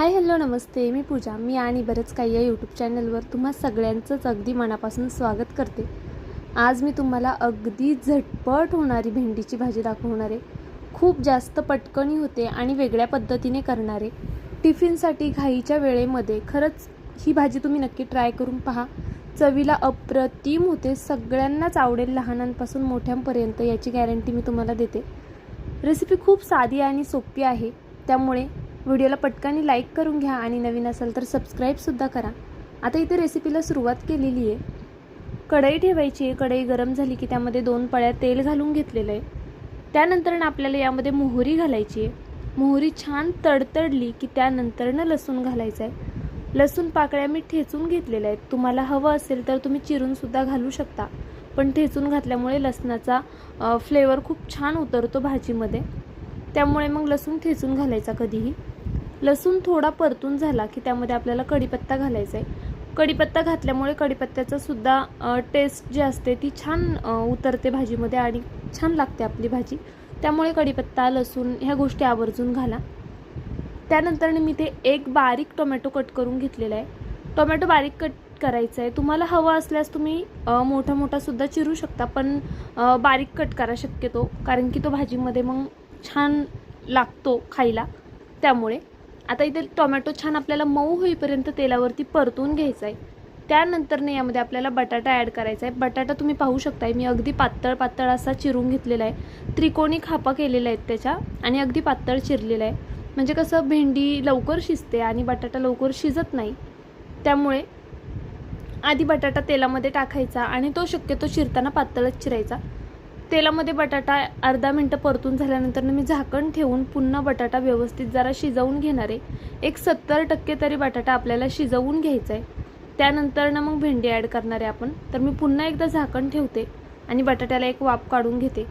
Hi hello नमस्ते. मी पूजा. मी आणि बरंच काही या यूट्यूब चॅनलवर तुम्हा सगळ्यांचंच अगदी मनापासून स्वागत करते. आज मी तुम्हाला अगदी झटपट होणारी भेंडीची भाजी दाखवणार आहे. खूप जास्त पटकणी होते आणि वेगळ्या पद्धतीने करणारे. टिफिनसाठी घाईच्या वेळेमध्ये खरंच ही भाजी तुम्ही नक्की ट्राय करून पहा. चवीला अप्रतिम होते. सगळ्यांनाच आवडेल लहानांपासून मोठ्यांपर्यंत याची गॅरंटी मी तुम्हाला देते. रेसिपी खूप साधी आणि सोपी आहे. त्यामुळे व्हिडिओला पटकन लाईक करून घ्या आणि नवीन असेल तर सबस्क्राईबसुद्धा करा. आता इथे रेसिपीला सुरुवात केलेली आहे. कढई ठेवायची आहे. कढई गरम झाली की त्यामध्ये दोन पळ्या तेल घालून घेतलेलं आहे. त्यानंतरनं आपल्याला यामध्ये मोहरी घालायची आहे. मोहरी छान तडतडली की त्यानंतरनं लसूण घालायचं आहे. लसूण पाकळ्या मी ठेचून घेतलेल्या आहेत. तुम्हाला हवं असेल तर तुम्ही चिरूनसुद्धा घालू शकता. पण ठेचून घातल्यामुळे लसणाचा फ्लेवर खूप छान उतरतो भाजीमध्ये. त्यामुळे मग लसूण ठेचून घालायचा कधीही. लसूण थोडा परतून झाला की त्यामध्ये आपल्याला कढीपत्ता घालायचा आहे. कढीपत्ता घातल्यामुळे कढीपत्त्याचं सुद्धा टेस्ट जी असते ती छान उतरते भाजीमध्ये आणि छान लागते आपली भाजी. त्यामुळे कढीपत्ता लसूण ह्या गोष्टी आवर्जून घाला. त्यानंतर मी ते एक बारीक टोमॅटो कट करून घेतलेला आहे. टोमॅटो बारीक कट करायचं आहे. तुम्हाला हवं असल्यास तुम्ही मोठा मोठा सुद्धा चिरू शकता पण बारीक कट करा शक्यतो कारण की तो भाजीमध्ये मग छान लागतो खायला. त्यामुळे आता इथे टोमॅटो छान आपल्याला मऊ होईपर्यंत तेलावरती परतून घ्यायचा आहे त्यानंतरने यामध्ये आपल्याला बटाटा ॲड करायचा आहे बटाटा तुम्ही पाहू शकताय मी अगदी पातळ पातळ असा चिरून घेतलेला आहे. त्रिकोणी खापा केलेल्या आहेत त्याच्या आणि अगदी पातळ चिरलेला आहे. म्हणजे कसं भेंडी लवकर शिजते आणि बटाटा लवकर शिजत नाही. त्यामुळे आधी बटाटा तेलामध्ये टाकायचा आणि तो शक्यतो चिरताना पातळच चिरायचा. तेलामध्ये बटाटा अर्धा मिनटं परतून झाल्यानंतर मी झाकण ठेवून पुन्हा बटाटा व्यवस्थित जरा शिजवून घेणार. आहे एक सत्तर टक्के तरी बटाटा आपल्याला शिजवून घ्यायचा आहे त्यानंतर ना मग भेंडी ॲड करणार आहे आपण. तर मी पुन्हा एकदा झाकण ठेवते आणि बटाट्याला एक वाफ काढून घेते.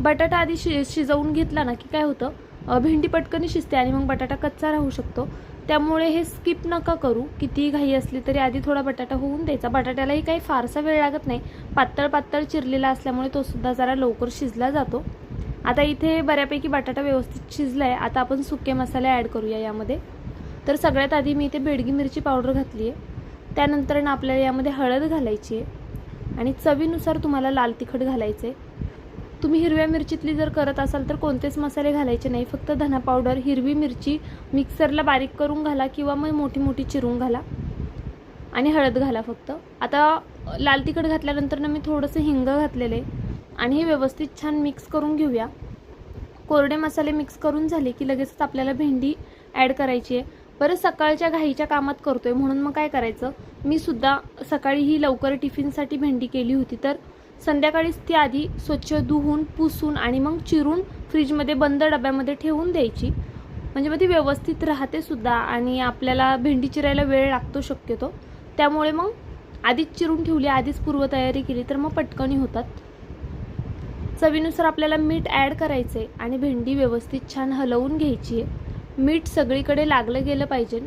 बटाटा आधी शि शिजवून घेतला ना की काय होतं? भेंडी पटकन शिजते आणि मग बटाटा कच्चा राहू शकतो. त्यामुळे हे स्किप नका करू. कितीही घाई असली तरी आधी थोडा बटाटा होऊन द्यायचा. बटाट्यालाही काही फारसा वेळ लागत नाही. पातळ पातळ चिरलेला असल्यामुळे तो सुद्धा जरा लवकर शिजला जातो. आता इथे बऱ्यापैकी बटाटा व्यवस्थित शिजला आहे आता आपण सुके मसाले ॲड करूया यामध्ये. तर सगळ्यात आधी मी इथे बेडगी मिरची पावडर घातली आहे त्यानंतर आपल्याला यामध्ये हळद घालायची आहे आणि चवीनुसार तुम्हाला लाल तिखट घालायचं आहे तुम्ही हिरव्या मिरचीतली जर करत असाल तर कोणतेच मसाले घालायचे नाही. फक्त धना पावडर हिरवी मिरची मिक्सरला बारीक करून घाला किंवा मग मोठी मोठी चिरून घाला. आणि हळद घाला फक्त. आता लाल तिखट घातल्यानंतर ना मी थोडंसं हिंग घातलेलं आहे. आणि हे व्यवस्थित छान मिक्स करून घेऊया. कोरडे मसाले मिक्स करून झाले की लगेचच आपल्याला भेंडी ॲड करायची आहे. बरं सकाळच्या घाईच्या कामात करतोय. म्हणून मग काय करायचं? मी सुद्धा सकाळी ही लवकर टिफिनसाठी भेंडी केली होती तर संध्याकाळीच ती आधी स्वच्छ धुवून पुसून आणि मग चिरून फ्रीजमध्ये बंद डब्यामध्ये ठेवून द्यायची. म्हणजे मग ती व्यवस्थित राहते सुद्धा आणि आपल्याला भेंडी चिरायला वेळ लागतो शक्यतो. त्यामुळे मग आधीच चिरून ठेवली आधीच पूर्वतयारी केली तर मग पटकनी होतात. चवीनुसार आपल्याला मीठ ॲड करायचं आहे आणि भेंडी व्यवस्थित छान हलवून घ्यायची आहे. मीठ सगळीकडे लागलं गेलं पाहिजे.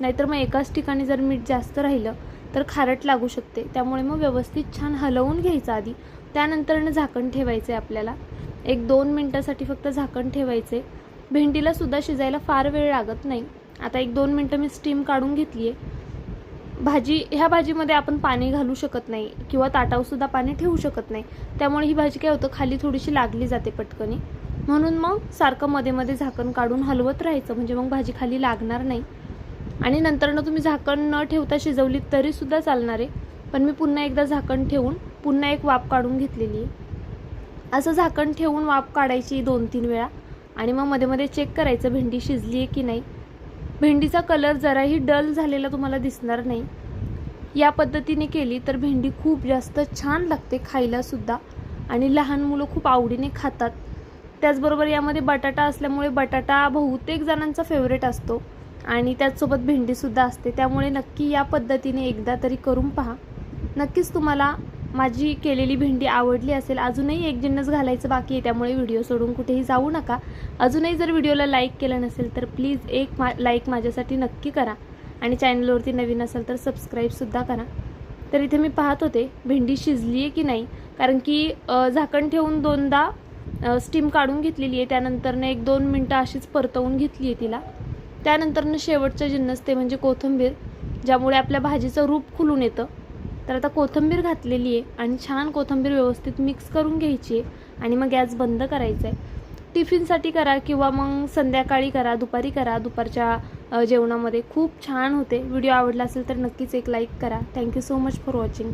नाहीतर मग एकाच ठिकाणी जर मीठ जास्त राहिलं तर खारट लागू शकते. त्यामुळे मग व्यवस्थित छान हलवून घ्यायचं आधी. त्यानंतरनं झाकण ठेवायचं आहे आपल्याला. एक दोन मिनटासाठी फक्त झाकण ठेवायचे भेंडीला सुद्धा शिजायला फार वेळ लागत नाही. आता एक दोन मिनटं मी स्टीम काढून घेतली आहे भाजी ह्या भाजीमध्ये आपण पाणी घालू शकत नाही किंवा ताटावसुद्धा पाणी ठेवू शकत नाही. त्यामुळे ही भाजी काय होतं खाली थोडीशी लागली जाते पटकनी. म्हणून मग सारखं मध्ये मध्ये झाकण काढून हलवत राहायचं. म्हणजे मग भाजी खाली लागणार नाही. आणि नंतरनं तुम्ही झाकण न ठेवता शिजवली तरी सुद्धा चालणार आहे. पण मी पुन्हा एकदा झाकण ठेवून पुन्हा एक वाफ काढून घेतलेली आहे. असं झाकण ठेवून वाफ काढायची दोन तीन वेळा. आणि मग मध्ये मध्ये चेक करायचं भेंडी शिजली आहे की नाही. भेंडीचा कलर जराही डल झालेला तुम्हाला दिसणार नाही. या पद्धतीने केली तर भेंडी खूप जास्त छान लागते खायला सुद्धा. आणि लहान मुलं खूप आवडीने खातात. त्याचबरोबर यामध्ये बटाटा असल्यामुळे बटाटा बहुतेक जणांचा फेवरेट असतो. आणि त्याचसोबत भेंडीसुद्धा असते. त्यामुळे नक्की या पद्धतीने एकदा तरी करून पहा. नक्कीच तुम्हाला माझी केलेली भेंडी आवडली असेल. अजूनही एक जिन्नस घालायचं बाकी आहे त्यामुळे व्हिडिओ सोडून कुठेही जाऊ नका. अजूनही जर व्हिडिओला लाईक केलं नसेल तर प्लीज एक मा लाईक माझ्यासाठी नक्की करा. आणि चॅनलवरती नवीन असाल तर सबस्क्राईबसुद्धा करा. तर इथे मी पाहत होते भेंडी शिजली आहे की नाही? कारण की झाकण ठेवून दोनदा स्टीम काढून घेतलेली आहे. त्यानंतरनं एक दोन मिनटं अशीच परतवून घेतली आहे तिला. त्यानंतरनं शेवटचं जिन्नस ते म्हणजे कोथिंबीर ज्यामुळे आपल्या भाजीचं रूप खुलून येतं. तर आता कोथिंबीर घातलेली आहे आणि छान कोथिंबीर व्यवस्थित मिक्स करून घ्यायची आहे आणि मग गॅस बंद करायचा आहे. टिफिनसाठी करा किंवा मग संध्याकाळी करा दुपारी करा. दुपारच्या जेवणामध्ये खूप छान होते. व्हिडिओ आवडला असेल तर नक्कीच एक लाईक करा. Thank you so much for watching